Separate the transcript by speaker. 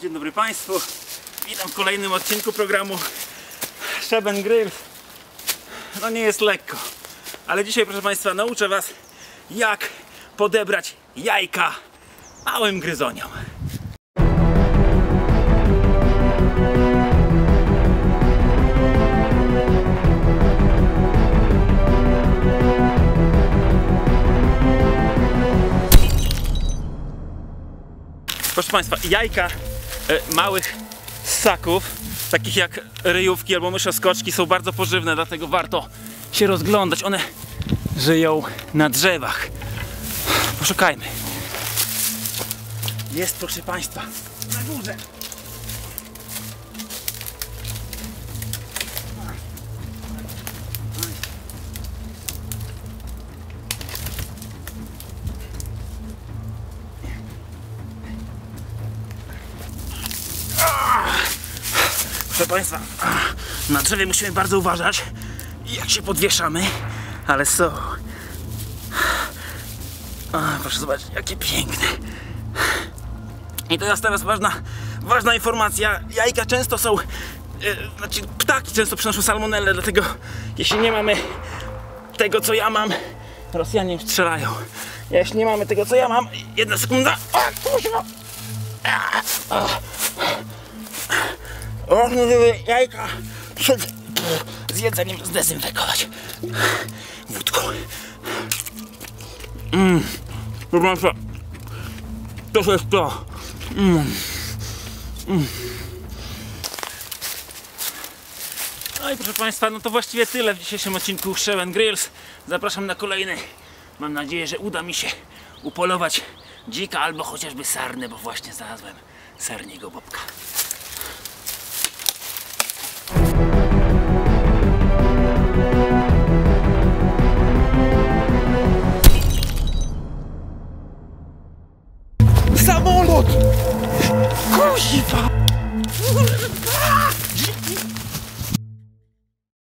Speaker 1: Dzień dobry Państwu. Witam w kolejnym odcinku programu Szeben Grill. No nie jest lekko, ale dzisiaj proszę Państwa nauczę Was jak podebrać jajka małym gryzoniom. Proszę Państwa, jajka małych ssaków, takich jak ryjówki albo myszoskoczki są bardzo pożywne, dlatego warto się rozglądać. One żyją na drzewach. Poszukajmy. Jest, proszę Państwa, na górze. Proszę Państwa, na drzewie musimy bardzo uważać, jak się podwieszamy, ale są. Proszę zobaczyć, jakie piękne. I teraz teraz ważna, ważna informacja. Jajka często są, e, znaczy ptaki często przynoszą salmonellę, dlatego jeśli nie mamy tego, co ja mam, Rosjanie strzelają. Jeśli nie mamy tego, co ja mam, jedna sekunda. O, kuźwa. Żeby jajka przed zjedzeniem zdezynfekować wódką. Mmm, proszę Państwa, to jest to. Mm. Mm. No i proszę Państwa, no to właściwie tyle w dzisiejszym odcinku Shewen Grills. Zapraszam na kolejny. Mam nadzieję, że uda mi się upolować dzika albo chociażby sarnę, bo właśnie znalazłem sarniego bobka. ça monte. Couche,